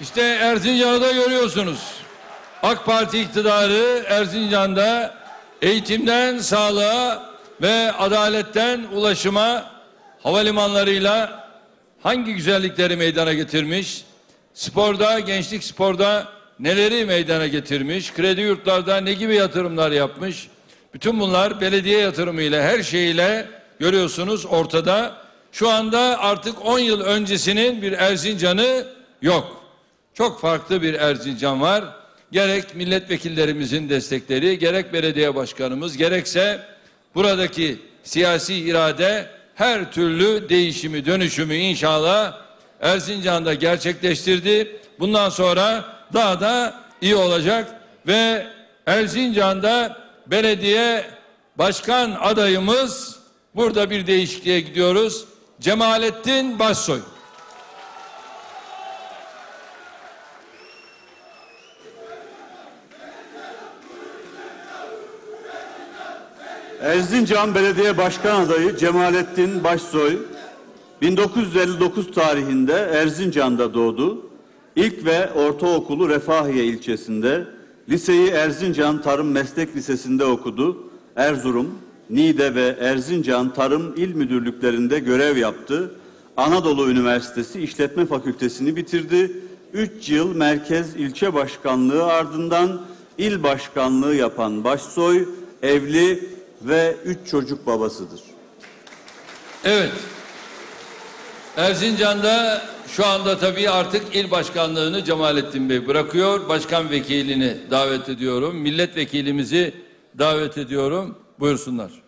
İşte Erzincan'ı da görüyorsunuz. AK Parti iktidarı Erzincan'da eğitimden sağlığa ve adaletten ulaşıma havalimanlarıyla hangi güzellikleri meydana getirmiş? Sporda, gençlik sporda neleri meydana getirmiş? Kredi yurtlarda ne gibi yatırımlar yapmış? Bütün bunlar belediye yatırımıyla her şeyiyle görüyorsunuz ortada. Şu anda artık 10 yıl öncesinin bir Erzincan'ı yok. Çok farklı bir Erzincan var. Gerek milletvekillerimizin destekleri, gerek belediye başkanımız, gerekse buradaki siyasi irade her türlü değişimi, dönüşümü inşallah Erzincan'da gerçekleştirdi. Bundan sonra daha da iyi olacak ve Erzincan'da belediye başkan adayımız burada bir değişikliğe gidiyoruz. Cemalettin Başsoy. Erzincan Belediye Başkan Adayı Cemalettin Başsoy 1959 tarihinde Erzincan'da doğdu. İlk ve ortaokulu Refahiye ilçesinde, liseyi Erzincan Tarım Meslek Lisesi'nde okudu. Erzurum, Niğde ve Erzincan Tarım İl Müdürlüklerinde görev yaptı. Anadolu Üniversitesi İşletme Fakültesini bitirdi. 3 yıl merkez ilçe başkanlığı ardından il başkanlığı yapan Başsoy evli ve 3 çocuk babasıdır. Evet. Erzincan'da şu anda tabii artık il başkanlığını Cemalettin Bey bırakıyor. Başkan vekilini davet ediyorum. Milletvekilimizi davet ediyorum. Buyursunlar.